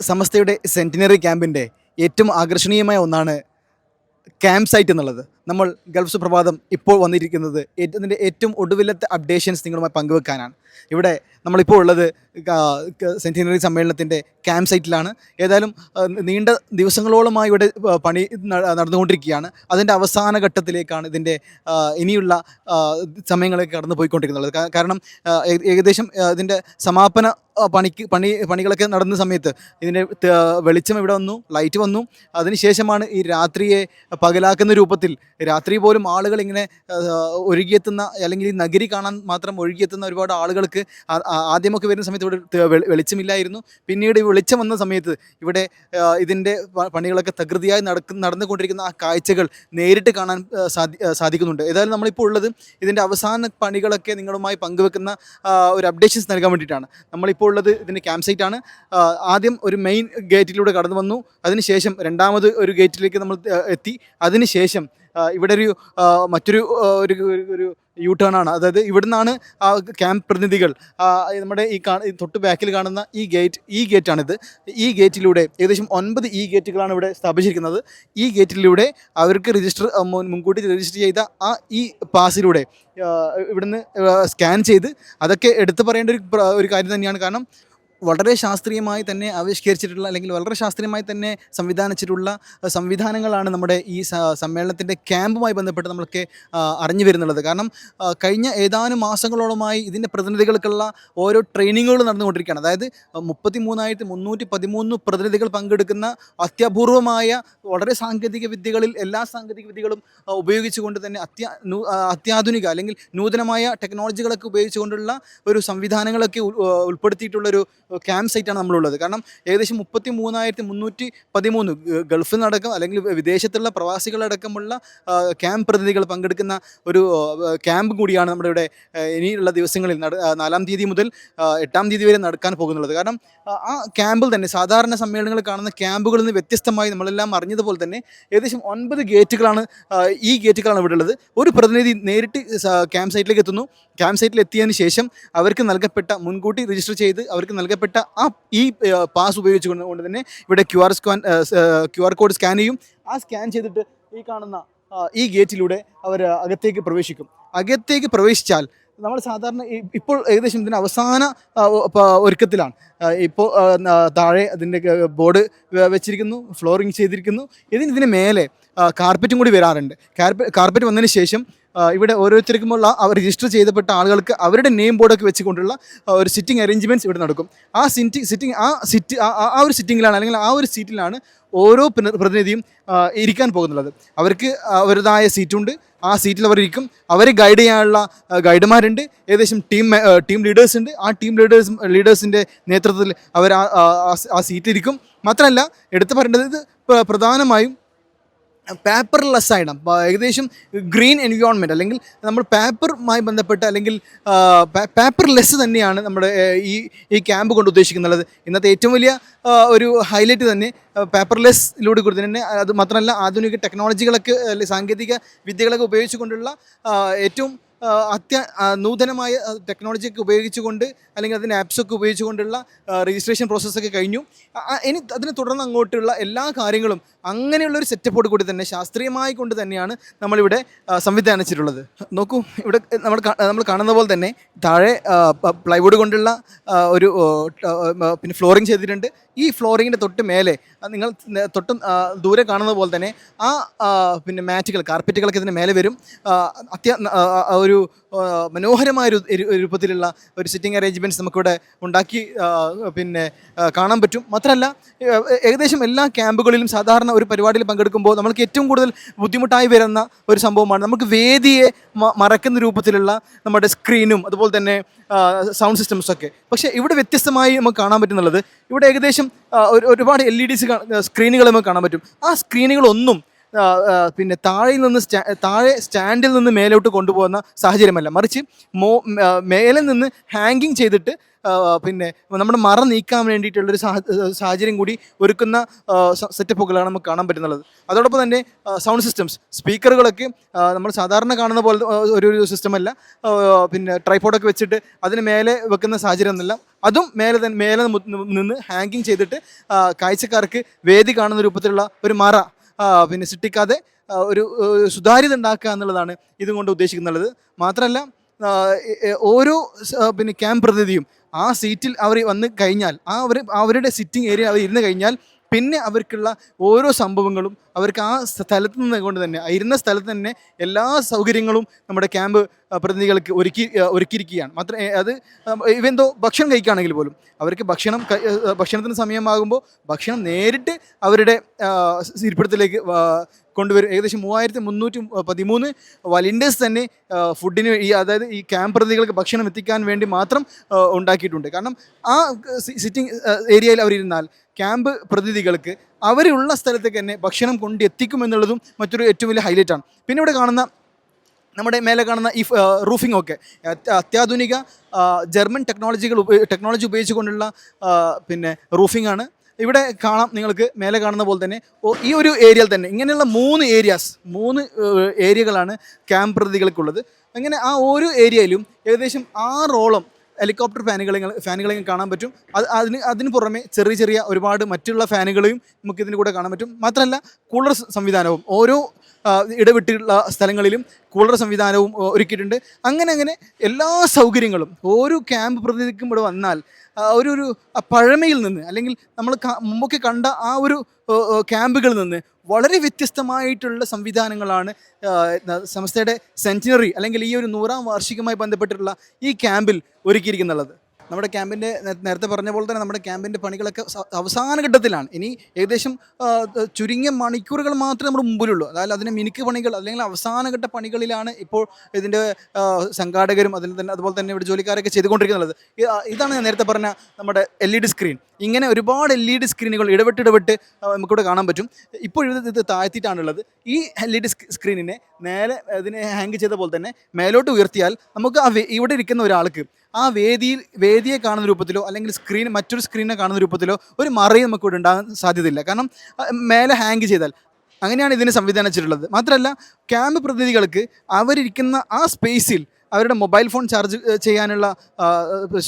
സമസ്തയുടെ സെന്റിനറി ക്യാമ്പിന്റെ ഏറ്റവും ആകർഷണീയമായ ഒന്നാണ് ക്യാമ്പ് സൈറ്റ് എന്നുള്ളത്. നമ്മൾ ഗൾഫ് സുപ്രഭാതം ഇപ്പോൾ വന്നിരിക്കുന്നത് ഏറ്റവും ഏറ്റവും ഒടുവിലത്തെ അപ്ഡേഷൻസ് നിങ്ങളുമായി പങ്കുവെക്കാനാണ്. ഇവിടെ നമ്മളിപ്പോൾ ഉള്ളത് സെന്റിനറി സമ്മേളനത്തിന്റെ ക്യാമ്പ് സൈറ്റിലാണ്. ഏതായാലും നീണ്ട ദിവസങ്ങളോളമായി ഇവിടെ പണി നടന്നുകൊണ്ടിരിക്കുകയാണ്. അതിന്റെ അവസാന ഘട്ടത്തിലേക്കാണ് ഇതിന്റെ ഇനിയുള്ള സമയങ്ങളൊക്കെ കടന്നു പോയിക്കൊണ്ടിരിക്കുന്നത് കാരണം ഏകദേശം ഇതിന്റെ സമാപന പണിക്ക് പണി പണികളൊക്കെ നടന്ന സമയത്ത് ഇതിന്റെ വെളിച്ചം ഇവിടെ വന്നു ലൈറ്റ് വന്നു. അതിനുശേഷമാണ് ഈ രാത്രിയെ പകലാക്കുന്ന രൂപത്തിൽ രാത്രി പോലും ആളുകൾ ഇങ്ങനെ ഒഴുകിയെത്തുന്ന അല്ലെങ്കിൽ ഈ നഗരി കാണാൻ മാത്രം ഒഴുകിയെത്തുന്ന ഒരുപാട് ആളുകൾക്ക് ആദ്യമൊക്കെ വരുന്ന സമയത്ത് ഇവിടെ വെളിച്ചമില്ലായിരുന്നു. പിന്നീട് വെളിച്ചം വന്ന സമയത്ത് ഇവിടെ ഇതിന്റെ പണികളൊക്കെ തകൃതിയായി നടക്കുന്ന നടന്നുകൊണ്ടിരിക്കുന്ന ആ കാഴ്ചകൾ നേരിട്ട് കാണാൻ സാധി സാധിക്കുന്നുണ്ട്. ഏതായാലും നമ്മളിപ്പോൾ ഉള്ളത് ഇതിന്റെ അവസാന പണികളൊക്കെ നിങ്ങളുമായി പങ്കുവെക്കുന്ന ഒരു അപ്ഡേഷൻസ് നൽകാൻ വേണ്ടിയിട്ടാണ്. നമ്മളിപ്പോൾ ഉള്ളത് ഇതിന്റെ ക്യാമ്പ് സൈറ്റ് ആണ്. ആദ്യം ഒരു മെയിൻ ഗേറ്റിലൂടെ കടന്നു വന്നു അതിനുശേഷം രണ്ടാമത് ഒരു ഗേറ്റിലേക്ക് നമ്മൾ എത്തി. അതിനുശേഷം ഇവിടെ ഒരു മറ്റൊരു ഒരു ഒരു- യൂ ടേൺ ആണ്. അതായത് ഇവിടുന്നാണ് ആ ക്യാമ്പ് പ്രതിനിധികൾ നമ്മുടെ ഈ കാ തൊട്ട് ബാക്കിൽ കാണുന്ന ഈ ഗേറ്റ് ഈ ഗേറ്റാണിത് ഈ ഗേറ്റിലൂടെ ഏകദേശം ഒൻപത് ഈ ഗേറ്റുകളാണ് ഇവിടെ സ്ഥാപിച്ചിരിക്കുന്നത്. ഈ ഗേറ്റിലൂടെ അവർക്ക് രജിസ്റ്റർ മുൻകൂട്ടി രജിസ്റ്റർ ചെയ്ത ആ ഈ പാസിലൂടെ ഇവിടുന്ന് സ്കാൻ ചെയ്ത് അതൊക്കെ എടുത്തു പറയേണ്ട ഒരു ഒരു കാര്യം തന്നെയാണ്. കാരണം വളരെ ശാസ്ത്രീയമായി തന്നെ ആവിഷ്കരിച്ചിട്ടുള്ള അല്ലെങ്കിൽ വളരെ ശാസ്ത്രീയമായി തന്നെ സംവിധാനിച്ചിട്ടുള്ള സംവിധാനങ്ങളാണ് നമ്മുടെ ഈ സമ്മേളനത്തിന്റെ ക്യാമ്പുമായി ബന്ധപ്പെട്ട് നമ്മളൊക്കെ അറിഞ്ഞു വരുന്നുള്ളത്. കാരണം കഴിഞ്ഞ ഏതാനും മാസങ്ങളോളമായി ഇതിന്റെ പ്രതിനിധികൾക്കുള്ള ഓരോ ട്രെയിനിങ്ങുകൾ നടന്നുകൊണ്ടിരിക്കുകയാണ്. അതായത് മുപ്പത്തി മൂന്നായിരത്തി മുന്നൂറ്റി പതിമൂന്ന് പ്രതിനിധികൾ പങ്കെടുക്കുന്ന അത്യപൂർവമായ വളരെ സാങ്കേതിക വിദ്യകളിൽ എല്ലാ സാങ്കേതിക വിദ്യകളും ഉപയോഗിച്ചുകൊണ്ട് തന്നെ അത്യാ അത്യാധുനിക അല്ലെങ്കിൽ നൂതനമായ ടെക്നോളജികളൊക്കെ ഉപയോഗിച്ചുകൊണ്ടുള്ള ഒരു സംവിധാനങ്ങളൊക്കെ ഉൾപ്പെടുത്തിയിട്ടുള്ളൊരു ക്യാമ്പ് സൈറ്റാണ് നമ്മളുള്ളത്. കാരണം ഏകദേശം മുപ്പത്തി മൂന്നായിരത്തി മുന്നൂറ്റി പതിമൂന്ന് ഗൾഫിൽ നിന്നടക്കം അല്ലെങ്കിൽ വിദേശത്തുള്ള പ്രവാസികളടക്കമുള്ള ക്യാമ്പ് പ്രതിനിധികൾ പങ്കെടുക്കുന്ന ഒരു ക്യാമ്പ് കൂടിയാണ് നമ്മുടെ ഇവിടെ ഇനിയുള്ള ദിവസങ്ങളിൽ നാലാം തീയതി മുതൽ എട്ടാം തീയതി വരെ നടക്കാൻ പോകുന്നുള്ളത് കാരണം ആ ക്യാമ്പിൽ തന്നെ സാധാരണ സമ്മേളനങ്ങൾ കാണുന്ന ക്യാമ്പുകളിൽ നിന്ന് വ്യത്യസ്തമായി നമ്മളെല്ലാം അറിഞ്ഞതുപോലെ തന്നെ ഏകദേശം ഒൻപത് ഗേറ്റുകളാണ് ഈ ഗേറ്റുകളാണ് ഇവിടെ ഉള്ളത്. ഒരു പ്രതിനിധി നേരിട്ട് ക്യാമ്പ് സൈറ്റിലേക്ക് എത്തുന്നു. ക്യാമ്പ് സൈറ്റിൽ എത്തിയതിന് ശേഷം അവർക്ക് നൽകപ്പെട്ട മുൻകൂട്ടി രജിസ്റ്റർ ചെയ്ത് അവർക്ക് നൽകപ്പെട്ട ആ ഈ പാസ് ഉപയോഗിച്ചുകൊണ്ട് കൊണ്ട് തന്നെ ഇവിടെ Q R scan Q R code scan ചെയ്യും. ആ സ്കാൻ ചെയ്തിട്ട് ഈ കാണുന്ന ഈ ഗേറ്റിലൂടെ അവർ അകത്തേക്ക് പ്രവേശിക്കും. അകത്തേക്ക് പ്രവേശിച്ചാൽ നമ്മൾ സാധാരണ ഇപ്പോൾ ഏകദേശം ഇതിന്റെ അവസാന ഒരുക്കത്തിലാണ്. ഇപ്പോൾ താഴെ അതിന്റെ ബോർഡ് വെച്ചിരിക്കുന്നു ഫ്ലോറിങ് ചെയ്തിരിക്കുന്നു. ഇതിന് ഇതിന് മേലെ കാർപ്പറ്റും കൂടി വരാറുണ്ട്. കാർപ്പറ്റ് കാർപ്പറ്റ് വന്നതിന് ശേഷം ഇവിടെ ഓരോരുത്തർക്കുമുള്ള രജിസ്റ്റർ ചെയ്തപ്പെട്ട ആളുകൾക്ക് അവരുടെ നെയിം ബോർഡൊക്കെ വെച്ചുകൊണ്ടുള്ള ഒരു സിറ്റിംഗ് അറേഞ്ച്മെന്റ്സ് ഇവിടെ നടക്കും. ആ സിറ്റി സിറ്റിംഗ് ആ സിറ്റ് ആ ഒരു സിറ്റിങ്ങിലാണ് അല്ലെങ്കിൽ ആ ഒരു സീറ്റിലാണ് ഓരോ പ്രതിനിധിയും ഇരിക്കാൻ പോകുന്നുള്ളത്. അവർക്ക് അവരുടേതായ സീറ്റുണ്ട് ആ സീറ്റിൽ അവർ ഇരിക്കും അവരെ ഗൈഡ് ചെയ്യാനുള്ള ഗൈഡുമാരുണ്ട് ഏകദേശം ടീം ടീം ലീഡേഴ്സ് ഉണ്ട്. ആ ടീം ലീഡേഴ്സ് ലീഡേഴ്സിന്റെ നേതൃത്വത്തിൽ അവർ ആ സീറ്റിലിരിക്കും മാത്രമല്ല എടുത്തു പറയേണ്ടത് പ്രധാനമായും പേപ്പർലെസ് ആയിടാം. പ- ഏകദേശം ഗ്രീൻ എൻവിയോൺമെന്റ് അല്ലെങ്കിൽ നമ്മൾ പേപ്പറുമായി ബന്ധപ്പെട്ട് അല്ലെങ്കിൽ പേപ്പർലെസ് തന്നെയാണ് നമ്മുടെ ഈ ഈ ക്യാമ്പ് കൊണ്ട് ഉദ്ദേശിക്കുന്നത്. ഇന്നത്തെ ഏറ്റവും വലിയ ഒരു ഹൈലൈറ്റ് തന്നെ പേപ്പർലെസ്സിലൂടെ കൂടി തന്നെ അത് മാത്രമല്ല ആധുനിക ടെക്നോളജികളൊക്കെ സാങ്കേതിക വിദ്യകളൊക്കെ ഉപയോഗിച്ചുകൊണ്ടുള്ള ഏറ്റവും അത്യ നൂതനമായ ടെക്നോളജിയൊക്കെ ഉപയോഗിച്ചുകൊണ്ട് അല്ലെങ്കിൽ അതിന്റെ ആപ്സൊക്കെ ഉപയോഗിച്ചുകൊണ്ടുള്ള രജിസ്ട്രേഷൻ പ്രോസസ്സൊക്കെ കഴിഞ്ഞു. ഇനി അതിനെ തുടർന്ന് അങ്ങോട്ടുള്ള എല്ലാ കാര്യങ്ങളും അങ്ങനെയുള്ളൊരു സെറ്റപ്പോട് കൂടി തന്നെ ശാസ്ത്രീയമായി കൊണ്ട് തന്നെയാണ് നമ്മളിവിടെ സംവിധാനിച്ചിട്ടുള്ളത്. നോക്കൂ ഇവിടെ നമ്മൾ നമ്മൾ കാണുന്ന പോലെ തന്നെ താഴെ പ്ലൈവുഡ് കൊണ്ടുള്ള ഒരു പിന്നെ ഫ്ലോറിങ് ചെയ്തിട്ടുണ്ട്. ഈ ഫ്ലോറിങ്ങിന്റെ തൊട്ട് മേലെ നിങ്ങൾ തൊട്ട് ദൂരെ കാണുന്ന പോലെ തന്നെ ആ പിന്നെ മാറ്റുകൾ കാർപ്പറ്റുകളൊക്കെ ഇതിന് മേലെ വരും. അത്യ ഒരു മനോഹരമായ ഒരു രൂപത്തിലുള്ള ഒരു സിറ്റിംഗ് അറേഞ്ച്മെന്റ്സ് നമുക്കിവിടെ ഉണ്ടാക്കി പിന്നെ കാണാൻ പറ്റും. മാത്രമല്ല ഏകദേശം എല്ലാ ക്യാമ്പുകളിലും സാധാരണ ഒരു പരിപാടിയിൽ പങ്കെടുക്കുമ്പോൾ നമുക്ക് ഏറ്റവും കൂടുതൽ ബുദ്ധിമുട്ടായി വരുന്ന ഒരു സംഭവമാണ്. നമുക്ക് വേദിയെ മറക്കുന്ന രൂപത്തിലുള്ള നമ്മുടെ സ്ക്രീനും അതുപോലെ തന്നെ സൗണ്ട് സിസ്റ്റംസൊക്കെ പക്ഷേ ഇവിടെ വ്യത്യസ്തമായി നമുക്ക് കാണാൻ പറ്റുന്നുള്ളത് ഇവിടെ ഏകദേശം ഒരുപാട് എൽ ഇ ഡി സ്ക്രീനുകൾ നമുക്ക് കാണാൻ പറ്റും. ആ സ്ക്രീനുകളൊന്നും പിന്നെ താഴെ നിന്ന് താഴെ സ്റ്റാൻഡിൽ നിന്ന് മേലോട്ട് കൊണ്ടുപോകുന്ന സാഹചര്യമല്ല. മറിച്ച് മോ മേലെ നിന്ന് ഹാങ്കിങ് ചെയ്തിട്ട് പിന്നെ നമ്മുടെ മറ നീക്കാൻ വേണ്ടിയിട്ടുള്ളൊരു സാഹ- സാഹചര്യം കൂടി ഒരുക്കുന്ന സെറ്റപ്പുകളാണ് നമുക്ക് കാണാൻ പറ്റുന്നത്. അതോടൊപ്പം തന്നെ സൗണ്ട് സിസ്റ്റംസ്. സ്പീക്കറുകളൊക്കെ നമ്മൾ സാധാരണ കാണുന്ന പോലെ ഒരു ഒരു സിസ്റ്റമല്ല. പിന്നെ ട്രൈപോഡൊക്കെ വെച്ചിട്ട് അതിന് മേലെ വെക്കുന്ന സാഹചര്യം ഒന്നുമില്ല അതും മേലെ തന്നെ മേലെ നിന്ന് ഹാങ്കിങ് ചെയ്തിട്ട് കാഴ്ചക്കാർക്ക് വേദി കാണുന്ന രൂപത്തിലുള്ള ഒരു മറ പിന്നെ സൃഷ്ടിക്കാതെ ഒരു സുതാര്യത ഉണ്ടാക്കുക എന്നുള്ളതാണ് ഇതുകൊണ്ട് ഉദ്ദേശിക്കുന്നുള്ളത്. മാത്രമല്ല ഓരോ പിന്നെ ക്യാമ്പ് പ്രതിനിധിയും ആ സീറ്റിൽ അവർ വന്ന് കഴിഞ്ഞാൽ ആ അവർ അവരുടെ സിറ്റിംഗ് ഏരിയ അവർ ഇരുന്ന് കഴിഞ്ഞാൽ പിന്നെ അവർക്കുള്ള ഓരോ സംഭവങ്ങളും അവർക്ക് ആ സ്ഥലത്ത് നിന്ന് കൊണ്ട് തന്നെ ഇരുന്ന സ്ഥലത്ത് തന്നെ എല്ലാ സൗകര്യങ്ങളും നമ്മുടെ ക്യാമ്പ് പ്രതിനിധികൾക്ക് ഒരുക്കി ഒരുക്കിയിരിക്കുകയാണ്. മാത്രം അത് ഇവെന്തോ ഭക്ഷണം കഴിക്കുകയാണെങ്കിൽ പോലും അവർക്ക് ഭക്ഷണം ഭക്ഷണത്തിന് സമയമാകുമ്പോൾ ഭക്ഷണം നേരിട്ട് അവരുടെ ഇരിപ്പിടത്തിലേക്ക് കൊണ്ടുവരും. ഏകദേശം മൂവായിരത്തി മുന്നൂറ്റി പതിമൂന്ന് വലിൻഡേഴ്സ് തന്നെ ഫുഡിന് ഈ അതായത് ഈ ക്യാമ്പ് പ്രതികൾക്ക് ഭക്ഷണം എത്തിക്കാൻ വേണ്ടി മാത്രം ഉണ്ടാക്കിയിട്ടുണ്ട്. കാരണം ആ സിറ്റിംഗ് ഏരിയയിൽ അവരിരുന്നാൽ ക്യാമ്പ് പ്രതിനിധികൾക്ക് അവരുള്ള സ്ഥലത്തേക്ക് തന്നെ ഭക്ഷണം കൊണ്ട് എത്തിക്കുമെന്നുള്ളതും മറ്റൊരു ഏറ്റവും വലിയ ഹൈലൈറ്റാണ് പിന്നെ ഇവിടെ കാണുന്ന നമ്മുടെ മേലെ കാണുന്ന ഈ റൂഫിംഗ് ഒക്കെ. അത്യാധുനിക ജർമ്മൻ ടെക്നോളജികൾ ടെക്നോളജി ഉപയോഗിച്ചുകൊണ്ടുള്ള പിന്നെ റൂഫിംഗ് ആണ്. ഇവിടെ കാണാം നിങ്ങൾക്ക് മേലെ കാണുന്ന പോലെ തന്നെ ഈ ഒരു ഏരിയയിൽ തന്നെ ഇങ്ങനെയുള്ള മൂന്ന് ഏരിയാസ് മൂന്ന് ഏരിയകളാണ് ക്യാമ്പ് പ്രതികൾക്കുള്ളത് അങ്ങനെ ആ ഓരോ ഏരിയയിലും ഏകദേശം ആറോളം ഹെലികോപ്റ്റർ ഫാനുകളെ ഫാനുകളെ കാണാൻ പറ്റും. അത് അതിന് അതിന് പുറമെ ചെറിയ ചെറിയ ഒരുപാട് മറ്റുള്ള ഫാനുകളെയും നമുക്ക് ഇതിന്റെ കൂടെ കാണാൻ പറ്റും. മാത്രമല്ല കൂളർ സംവിധാനവും. ഓരോ ഇടവിട്ടുള്ള സ്ഥലങ്ങളിലും കൂളർ സംവിധാനവും ഒരുക്കിയിട്ടുണ്ട്. അങ്ങനെ അങ്ങനെ എല്ലാ സൗകര്യങ്ങളും ഓരോ ക്യാമ്പ് പ്രതിനിധിക്കും ഇവിടെ വന്നാൽ ഒരു ഒരു പഴമയിൽ നിന്ന് അല്ലെങ്കിൽ നമ്മൾ മുമ്പൊക്കെ കണ്ട ആ ഒരു ക്യാമ്പുകളിൽ നിന്ന് വളരെ വ്യത്യസ്തമായിട്ടുള്ള സംവിധാനങ്ങളാണ് സംസ്ഥയുടെ സെഞ്ചുറി അല്ലെങ്കിൽ ഈ ഒരു നൂറാം വാർഷികമായി ബന്ധപ്പെട്ടിട്ടുള്ള ഈ ക്യാമ്പിൽ ഒരുക്കിയിരിക്കുന്നുള്ളത്. നമ്മുടെ ക്യാമ്പിന്റെ നേരത്തെ പറഞ്ഞ പോലെ തന്നെ നമ്മുടെ ക്യാമ്പിന്റെ പണികളൊക്കെ അവസാന ഘട്ടത്തിലാണ്. ഇനി ഏകദേശം ചുരുങ്ങിയ മണിക്കൂറുകൾ മാത്രമേ നമ്മുടെ മുമ്പിലുള്ളൂ. അതായത് അതിന് മിനുക്ക് പണികൾ അല്ലെങ്കിൽ അവസാനഘട്ട പണികളിലാണ് ഇപ്പോൾ ഇതിന്റെ സംഘാടകരും അതിൽ തന്നെ അതുപോലെ തന്നെ ഇവിടെ ജോലിക്കാരൊക്കെ ചെയ്തുകൊണ്ടിരിക്കുന്നത്. ഇതാണ് ഞാൻ നേരത്തെ പറഞ്ഞ നമ്മുടെ എൽ ഇ ഡി സ്ക്രീൻ. ഇങ്ങനെ ഒരുപാട് എൽ ഇ ഡി സ്ക്രീനുകൾ ഇടവിട്ട് ഇടവിട്ട് നമുക്കിവിടെ കാണാൻ പറ്റും. ഇപ്പോൾ ഇത് താഴ്ത്തിയിട്ടാണുള്ളത്. ഈ എൽ ഇ ഡി സ്ക്രീനിനെ നേരെ അതിനെ ഹാങ് ചെയ്ത പോലെ തന്നെ മേലോട്ട് ഉയർത്തിയാൽ നമുക്ക് ഇവിടെ ഇരിക്കുന്ന ഒരാൾക്ക് ആ വേദിയിൽ വേദിയെ കാണുന്ന രൂപത്തിലോ അല്ലെങ്കിൽ സ്ക്രീൻ മറ്റൊരു സ്ക്രീനെ കാണുന്ന രൂപത്തിലോ ഒരു മറയും നമുക്ക് ഇവിടെ ഉണ്ടാകാൻ സാധ്യതയില്ല. കാരണം മേലെ ഹാങ് ചെയ്താൽ അങ്ങനെയാണ് ഇതിന് സംവിധാനിച്ചിട്ടുള്ളത്. മാത്രമല്ല ക്യാമ്പ് പ്രതിനിധികൾക്ക് അവരിരിക്കുന്ന ആ സ്പേസിൽ അവരുടെ മൊബൈൽ ഫോൺ ചാർജ് ചെയ്യാനുള്ള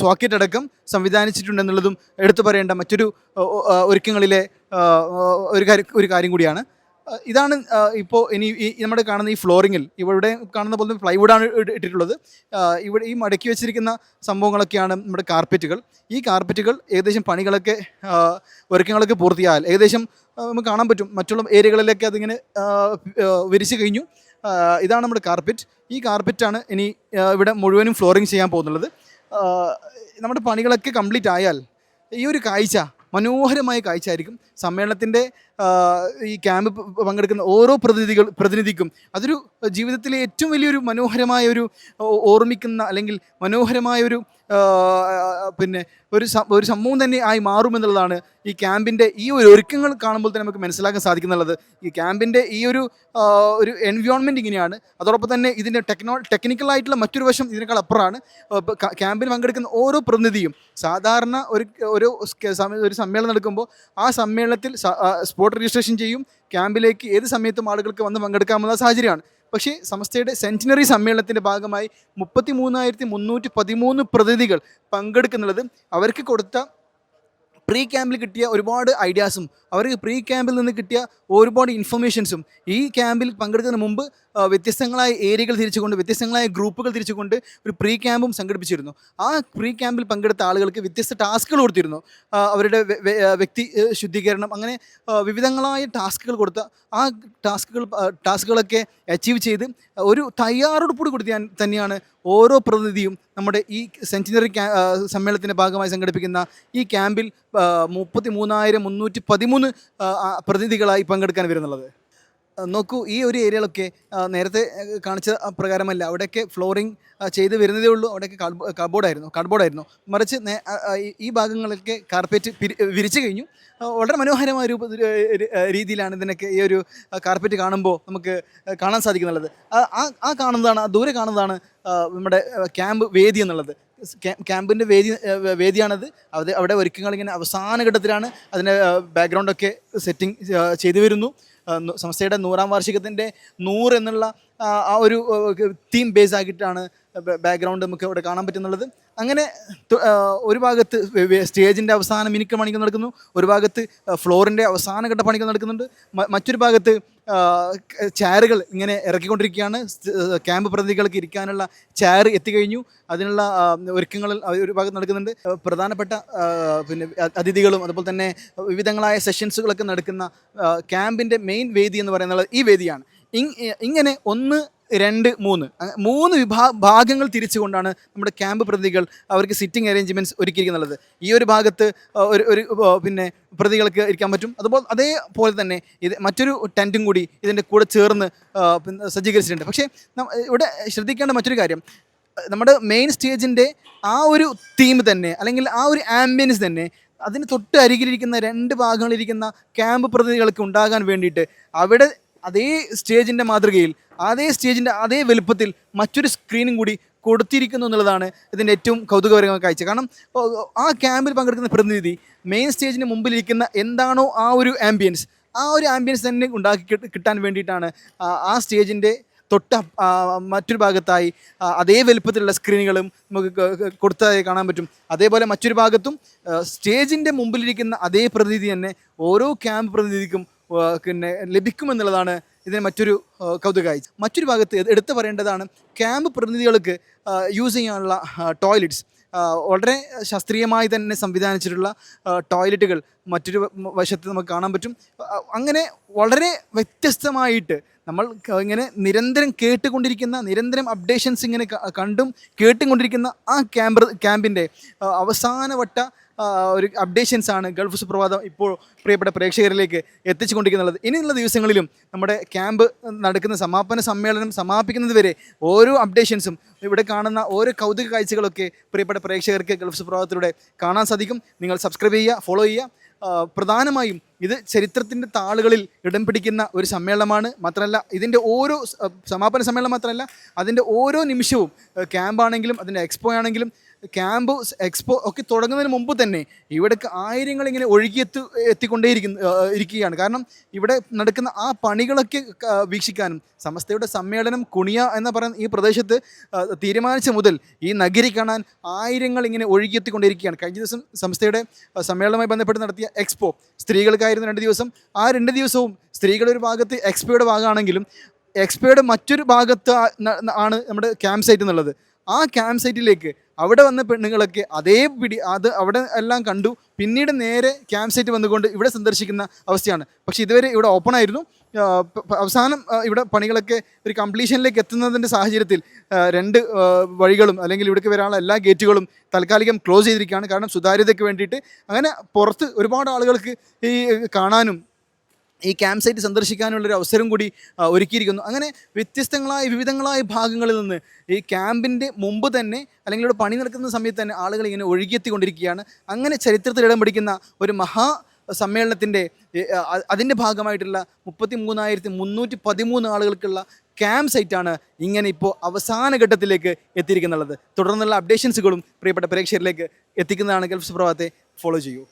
സോക്കറ്റ് അടക്കം സംവിധാനിച്ചിട്ടുണ്ടെന്നുള്ളതും എടുത്തു പറയേണ്ട മറ്റൊരു ഒരുക്കങ്ങളിലെ ഒരു കാര്യം ഒരു കാര്യം കൂടിയാണ് ഇതാണ് ഇപ്പോൾ ഇനി ഈ നമ്മുടെ കാണുന്ന ഈ ഫ്ലോറിങ്ങിൽ ഇവിടെ കാണുന്ന പോലെ പ്ലൈവുഡാണ് ഇട്ടിട്ടുള്ളത്. ഇവിടെ ഈ മടക്കി വെച്ചിരിക്കുന്ന സംഭവങ്ങളൊക്കെയാണ് നമ്മുടെ കാർപ്പറ്റുകൾ ഈ കാർപ്പറ്റുകൾ ഏകദേശം പണികളൊക്കെ ഒരുക്കങ്ങളൊക്കെ പൂർത്തിയായാൽ ഏകദേശം നമുക്ക് കാണാൻ പറ്റും. മറ്റുള്ള ഏരിയകളിലൊക്കെ അതിങ്ങനെ വിരിച്ചു കഴിഞ്ഞു. ഇതാണ് നമ്മുടെ കാർപ്പറ്റ് ഈ കാർപ്പറ്റാണ് ഇനി ഇവിടെ മുഴുവനും ഫ്ലോറിങ് ചെയ്യാൻ പോകുന്നുള്ളത്. നമ്മുടെ പണികളൊക്കെ കംപ്ലീറ്റ് ആയാൽ ഈ ഒരു കാഴ്ച മനോഹരമായ കാഴ്ചയായിരിക്കും. സമ്മേളനത്തിന്റെ ഈ ക്യാമ്പ് പങ്കെടുക്കുന്ന ഓരോ പ്രതിനിധികൾ പ്രതിനിധിക്കും അതൊരു ജീവിതത്തിലെ ഏറ്റവും വലിയൊരു മനോഹരമായ ഒരു ഓർമ്മിക്കുന്ന അല്ലെങ്കിൽ മനോഹരമായ ഒരു പിന്നെ ഒരു ഒരു സംഭവം തന്നെ ആയി മാറുമെന്നുള്ളതാണ് ഈ ക്യാമ്പിന്റെ ഈ ഒരു ഒരുക്കങ്ങൾ കാണുമ്പോൾ തന്നെ നമുക്ക് മനസ്സിലാക്കാൻ സാധിക്കുന്നുള്ളത്. ഈ ക്യാമ്പിന്റെ ഈ ഒരു ഒരു എൻവയോൺമെന്റ് ഇങ്ങനെയാണ്. അതോടൊപ്പം തന്നെ ഇതിന്റെ ടെക്നോ ടെക്നിക്കലായിട്ടുള്ള മറ്റൊരു വശം ഇതിനേക്കാൾ അപ്പുറമാണ്. ക്യാമ്പിൽ പങ്കെടുക്കുന്ന ഓരോ പ്രതിനിധിയും സാധാരണ ഒരു ഒരു ഒരു സമ്മേളനം നടക്കുമ്പോൾ ആ സമ്മേളനത്തിൽ സ്പോട്ട് രജിസ്ട്രേഷൻ ചെയ്യും. ക്യാമ്പിലേക്ക് ഏത് സമയത്തും ആളുകൾക്ക് വന്ന് പങ്കെടുക്കാമെന്ന സാഹചര്യമാണ്. പക്ഷേ സംസ്ഥയുടെ സെന്റിനറി സമ്മേളനത്തിന്റെ ഭാഗമായി മുപ്പത്തി മൂന്നായിരത്തി മുന്നൂറ്റി പതിമൂന്ന് പ്രതിനിധികൾ പങ്കെടുക്കുന്നുള്ളത്. അവർക്ക് കൊടുത്ത പ്രീ ക്യാമ്പിൽ കിട്ടിയ ഒരുപാട് ഐഡിയാസും അവർക്ക് പ്രീ ക്യാമ്പിൽ നിന്ന് കിട്ടിയ ഒരുപാട് ഇൻഫർമേഷൻസും ഈ ക്യാമ്പിൽ പങ്കെടുക്കുന്നതിന് മുമ്പ് വ്യത്യസ്തങ്ങളായ ഏരിയകൾ തിരിച്ചുകൊണ്ട് വ്യത്യസ്തങ്ങളായ ഗ്രൂപ്പുകൾ തിരിച്ചുകൊണ്ട് ഒരു പ്രീ ക്യാമ്പും സംഘടിപ്പിച്ചിരുന്നു. ആ പ്രീ ക്യാമ്പിൽ പങ്കെടുത്ത ആളുകൾക്ക് വ്യത്യസ്ത ടാസ്കുകൾ കൊടുത്തിരുന്നു. അവരുടെ വ്യക്തി ശുദ്ധീകരണം അങ്ങനെ വിവിധങ്ങളായ ടാസ്കുകൾ കൊടുത്ത ആ ടാസ്കുകൾ ടാസ്കുകളൊക്കെ അച്ചീവ് ചെയ്ത് ഒരു തയ്യാറെടുപ്പോട് കൂടി തന്നെയാണ് ഓരോ പ്രതിനിധിയും നമ്മുടെ ഈ സെഞ്ചുറി ക്യാ സമ്മേളനത്തിന്റെ ഭാഗമായി സംഘടിപ്പിക്കുന്ന ഈ ക്യാമ്പിൽ മുപ്പത്തി മൂന്നായിരം മുന്നൂറ്റി പതിമൂന്ന് പ്രതിനിധികളായി പങ്കെടുക്കാൻ വരുന്നുള്ളത്. നോക്കൂ ഈ ഒരു ഏരിയകളൊക്കെ നേരത്തെ കാണിച്ച പ്രകാരമല്ല. അവിടെയൊക്കെ ഫ്ലോറിങ് ചെയ്ത് വരുന്നതേ ഉള്ളൂ. അവിടെയൊക്കെ കാർഡ്ബോർഡായിരുന്നു കാർഡ്ബോർഡായിരുന്നു മറിച്ച് ഈ- ഭാഗങ്ങളൊക്കെ കാർപ്പറ്റ് വിരിച്ചു കഴിഞ്ഞു. വളരെ മനോഹരമായ രൂപ രീതിയിലാണ് ഇതിനൊക്കെ ഈ ഒരു കാർപ്പറ്റ് കാണുമ്പോൾ നമുക്ക് കാണാൻ സാധിക്കുന്നുള്ളത്. ആ ആ- കാണുന്നതാണ് ദൂരെ കാണുന്നതാണ് നമ്മുടെ ക്യാമ്പ് വേദി എന്നുള്ളത്. ക്യാമ്പിന്റെ വേദി വേദിയാണത്. അത് അവിടെ ഒരുക്കങ്ങൾ ഇങ്ങനെ അവസാന ഘട്ടത്തിലാണ് അതിന്റെ ബാക്ക്ഗ്രൗണ്ടൊക്കെ സെറ്റിംഗ് ചെയ്തു വരുന്നു. സംസ്ഥയുടെ നൂറാം വാർഷികത്തിന്റെ നൂറ് എന്നുള്ള ആ, ആ ഒരു തീം ബേസ് ആക്കിയിട്ടാണ് ബാക്ക്ഗ്രൗണ്ട് നമുക്ക് ഇവിടെ കാണാൻ പറ്റുന്നുള്ളത്. അങ്ങനെ ഒരു ഭാഗത്ത് സ്റ്റേജിന്റെ അവസാന മിനുക്ക് പണികൾ നടക്കുന്നു ഒരു ഭാഗത്ത് ഫ്ലോറിന്റെ അവസാന ഘട്ട പണികൾ നടക്കുന്നുണ്ട്. മറ്റൊരു ഭാഗത്ത് ചെയറുകൾ ഇങ്ങനെ ഇറക്കിക്കൊണ്ടിരിക്കുകയാണ്. ക്യാമ്പ് പ്രതികൾക്ക് ഇരിക്കാനുള്ള ചെയർ എത്തിക്കഴിഞ്ഞു. അതിനുള്ള ഒരുക്കങ്ങളിൽ ഒരു ഭാഗത്ത് നടക്കുന്നുണ്ട്. പ്രധാനപ്പെട്ട പിന്നെ അതിഥികളും അതുപോലെ തന്നെ വിവിധങ്ങളായ സെഷൻസുകളൊക്കെ നടക്കുന്ന ക്യാമ്പിന്റെ മെയിൻ വേദി എന്ന് പറയുന്നത് ഈ വേദിയാണ്. ഇങ്- ഇങ്ങനെ ഒന്ന് രണ്ട് മൂന്ന്. മൂന്ന് വിഭാ ഭാഗങ്ങൾ തിരിച്ചുകൊണ്ടാണ് നമ്മുടെ ക്യാമ്പ് പ്രതികൾ അവർക്ക് സിറ്റിംഗ് അറേഞ്ച്മെന്റ്സ് ഒരുക്കിയിരിക്കുന്നത്. ഈ ഒരു ഭാഗത്ത് ഒരു ഒരു പിന്നെ പ്രതികൾക്ക് ഇരിക്കാൻ പറ്റും. അതുപോലെ അതേപോലെ തന്നെ ഇത് മറ്റൊരു ടെന്റും കൂടി ഇതിന്റെ കൂടെ ചേർന്ന് സജ്ജീകരിച്ചിട്ടുണ്ട്. പക്ഷേ ഇവിടെ ശ്രദ്ധിക്കേണ്ട മറ്റൊരു കാര്യം. നമ്മുടെ മെയിൻ സ്റ്റേജിന്റെ ആ ഒരു തീം തന്നെ അല്ലെങ്കിൽ ആ ഒരു ആംബിയൻസ് തന്നെ അതിന് തൊട്ട് അരികിലിരിക്കുന്ന രണ്ട് ഭാഗങ്ങളിലിരിക്കുന്ന ക്യാമ്പ് പ്രതിനിധികൾക്ക് ഉണ്ടാകാൻ വേണ്ടിയിട്ട് അവിടെ അതേ സ്റ്റേജിന്റെ മാതൃകയിൽ അതേ സ്റ്റേജിന്റെ അതേ വലുപ്പത്തിൽ മറ്റൊരു സ്ക്രീനും കൂടി കൊടുത്തിരിക്കുന്നു എന്നുള്ളതാണ് ഇതിന്റെ ഏറ്റവും കൗതുകപരമായ കാഴ്ച. കാരണം ആ ക്യാമ്പിൽ പങ്കെടുക്കുന്ന പ്രതിനിധി മെയിൻ സ്റ്റേജിന് മുമ്പിലിരിക്കുന്ന എന്താണോ ആ ഒരു ആംബിയൻസ് ആ ഒരു ആംബിയൻസ് തന്നെ ഉണ്ടാക്കി കിട്ടാൻ വേണ്ടിയിട്ടാണ് ആ- സ്റ്റേജിന്റെ തൊട്ട മറ്റൊരു ഭാഗത്തായി അതേ വലുപ്പത്തിലുള്ള സ്ക്രീനുകളും നമുക്ക് കൊടുത്തതായി കാണാൻ പറ്റും. അതേപോലെ മറ്റൊരു ഭാഗത്തും സ്റ്റേജിന്റെ മുമ്പിലിരിക്കുന്ന അതേ പ്രതിനിധി തന്നെ ഓരോ ക്യാമ്പ് പ്രതിനിധിക്കും പിന്നെ ലഭിക്കുമെന്നുള്ളതാണ് ഇതിന് മറ്റൊരു കൗതുകമായി. മറ്റൊരു ഭാഗത്ത് എടുത്തു പറയേണ്ടതാണ് ക്യാമ്പ് പ്രതിനിധികൾക്ക് യൂസ് ചെയ്യാനുള്ള ടോയ്ലറ്റ്സ് വളരെ ശാസ്ത്രീയമായി തന്നെ സംവിധാനിച്ചിട്ടുള്ള ടോയ്ലറ്റുകൾ മറ്റൊരു വശത്ത് നമുക്ക് കാണാൻ പറ്റും. അങ്ങനെ വളരെ വ്യത്യസ്തമായിട്ട് നമ്മൾ ഇങ്ങനെ നിരന്തരം കേട്ടുകൊണ്ടിരിക്കുന്ന നിരന്തരം അപ്ഡേഷൻസ് ഇങ്ങനെ കണ്ടും കേട്ടുകൊണ്ടിരിക്കുന്ന ആ ക്യാമ്പ് ക്യാമ്പിന്റെ അവസാനവട്ട ഒരു അപ്ഡേഷൻസ് ആണ് ഗൾഫ് സുപ്രഭാതം ഇപ്പോൾ പ്രിയപ്പെട്ട പ്രേക്ഷകരിലേക്ക് എത്തിച്ചുകൊണ്ടിരിക്കുന്നത്. ഇനിയുള്ള ദിവസങ്ങളിലും നമ്മുടെ ക്യാമ്പ് നടക്കുന്ന സമാപന സമ്മേളനം സമാപിക്കുന്നത് വരെ ഓരോ അപ്ഡേഷൻസും ഇവിടെ കാണുന്ന ഓരോ കൗതുക കാഴ്ചകളൊക്കെ പ്രിയപ്പെട്ട പ്രേക്ഷകർക്ക് ഗൾഫ് സുപ്രഭാതത്തിലൂടെ കാണാൻ സാധിക്കും. നിങ്ങൾ സബ്സ്ക്രൈബ് ചെയ്യുക ഫോളോ ചെയ്യുക. പ്രധാനമായും ഇത് ചരിത്രത്തിന്റെ താളുകളിൽ ഇടം പിടിക്കുന്ന ഒരു സമ്മേളനമാണ്. മാത്രമല്ല ഇതിന്റെ ഓരോ സമാപന സമ്മേളനം മാത്രമല്ല അതിന്റെ ഓരോ നിമിഷവും ക്യാമ്പാണെങ്കിലും അതിന്റെ എക്സ്പോ ആണെങ്കിലും ക്യാമ്പ് എക്സ്പോ ഒക്കെ തുടങ്ങുന്നതിന് മുമ്പ് തന്നെ ഇവിടേക്ക് ആയിരങ്ങൾ ഇങ്ങനെ ഒഴുകിയെത്തു എത്തിക്കൊണ്ടേയിരിക്കുന്നു ഇരിക്കുകയാണ്. കാരണം ഇവിടെ നടക്കുന്ന ആ പണികളൊക്കെ വീക്ഷിക്കാനും സമസ്തയുടെ സമ്മേളനം കുണിയ എന്ന് പറയുന്ന ഈ പ്രദേശത്ത് തീരുമാനിച്ച മുതൽ ഈ നഗരി കാണാൻ ആയിരങ്ങൾ ഇങ്ങനെ ഒഴുകിയെത്തിക്കൊണ്ടിരിക്കുകയാണ് കഴിഞ്ഞ ദിവസം സംസ്ഥയുടെ സമ്മേളനവുമായി ബന്ധപ്പെട്ട് നടത്തിയ എക്സ്പോ സ്ത്രീകൾക്കായിരുന്നു രണ്ട് ദിവസം. ആ രണ്ട് ദിവസവും സ്ത്രീകളുടെ ഒരു ഭാഗത്ത് എക്സ്പോയുടെ ഭാഗമാണെങ്കിലും എക്സ്പോയുടെ മറ്റൊരു ഭാഗത്ത് ആണ് നമ്മുടെ ക്യാമ്പ് സൈറ്റ് എന്നുള്ളത്. ആ ക്യാമ്പ് സൈറ്റിലേക്ക് അവിടെ വന്ന പെണ്ണുങ്ങളൊക്കെ അതേ പിടി അത് അവിടെ എല്ലാം കണ്ടു. പിന്നീട് നേരെ ക്യാമ്പ് സൈറ്റ് വന്നുകൊണ്ട് ഇവിടെ സന്ദർശിക്കുന്ന അവസ്ഥയാണ്. പക്ഷേ ഇതുവരെ ഇവിടെ ഓപ്പൺ ആയിരുന്നു. അവസാനം ഇവിടെ പണികളൊക്കെ ഒരു കംപ്ലീഷനിലേക്ക് എത്തുന്നതിന്റെ സാഹചര്യത്തിൽ രണ്ട് വഴികളും അല്ലെങ്കിൽ ഇവിടേക്ക് വരാനുള്ള എല്ലാ ഗേറ്റുകളും താൽക്കാലികം ക്ലോസ് ചെയ്തിരിക്കുകയാണ്. കാരണം സുതാര്യതയ്ക്ക് വേണ്ടിയിട്ട് അങ്ങനെ പുറത്ത് ഒരുപാട് ആളുകൾക്ക് ഈ കാണാനും ഈ ക്യാമ്പ് സൈറ്റ് സന്ദർശിക്കാനുള്ളൊരു അവസരം കൂടി ഒരുക്കിയിരിക്കുന്നു. അങ്ങനെ വ്യത്യസ്തങ്ങളായ വിവിധങ്ങളായ ഭാഗങ്ങളിൽ നിന്ന് ഈ ക്യാമ്പിന്റെ മുമ്പ് തന്നെ അല്ലെങ്കിൽ ഇവിടെ പണി നടക്കുന്ന സമയത്ത് തന്നെ ആളുകൾ ഇങ്ങനെ ഒഴുകിയെത്തിക്കൊണ്ടിരിക്കുകയാണ്. അങ്ങനെ ചരിത്രത്തിൽ ഇടം പിടിക്കുന്ന ഒരു മഹാ സമ്മേളനത്തിന്റെ അതിന്റെ ഭാഗമായിട്ടുള്ള മുപ്പത്തി മൂന്നായിരത്തി മുന്നൂറ്റി പതിമൂന്ന് ആളുകൾക്കുള്ള ക്യാമ്പ് സൈറ്റാണ് ഇങ്ങനെ ഇപ്പോൾ അവസാന ഘട്ടത്തിലേക്ക് എത്തിയിരിക്കുന്നുള്ളത്. തുടർന്നുള്ള അപ്ഡേഷൻസുകളും പ്രിയപ്പെട്ട പ്രേക്ഷകരിലേക്ക് എത്തിക്കുന്നതാണ്. ഗൾഫ് സുപ്രഭാതത്തെ ഫോളോ ചെയ്യൂ.